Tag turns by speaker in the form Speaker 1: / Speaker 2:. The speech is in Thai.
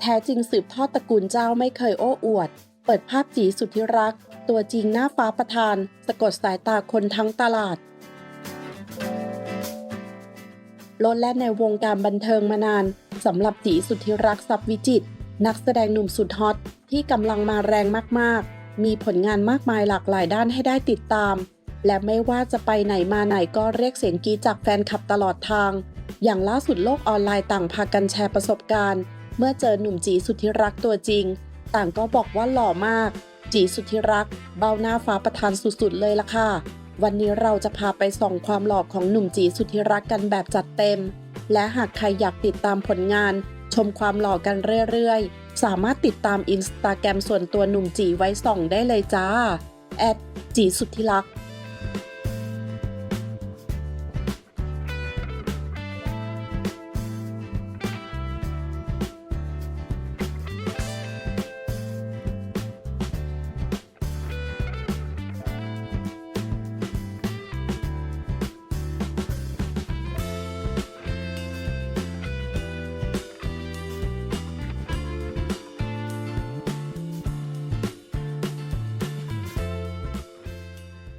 Speaker 1: แท้จริงสืบทอดตระกูลเจ้าไม่เคยโอ้อวด เปิดภาพจีสุดที่รัก ตัวจริงหน้าฟ้าประทาน สะกดสายตาคนทั้งตลาดโลดแล่นในวงการบันเทิงมานานสำหรับจีสุที่รักซับวิจิต นักแสดงหนุ่มสุดฮอตที่กำลังมาแรงมากๆ มีผลงานมากมายหลากหลายด้านให้ได้ติดตาม และไม่ว่าจะไปไหนมาไหนก็เรียกเสียงกรีดจากแฟนคลับตลอดทาง อย่างล่าสุดโลกออนไลน์ต่างพากันแชร์ประสบการณ์ เมื่อเจอหนุ่มจีสุที่รักตัวจริง ต่างก็บอกว่าหล่อมาก จีสุที่รัก เบ้าหน้าฟ้าประทานสุดๆเลยล่ะค่ะ วันนี้เราจะพาไปส่องความหล่อของหนุ่มจีสุที่รักกันแบบจัดเต็ม และหากใครอยากติดตามผลงาน ชมความหล่อกันเรื่อยๆ สามารถติดตามอินสตาแกรมส่วนตัวหนุ่มจีไว้ส่องได้เลยจ้าแอดจีสุที่รัก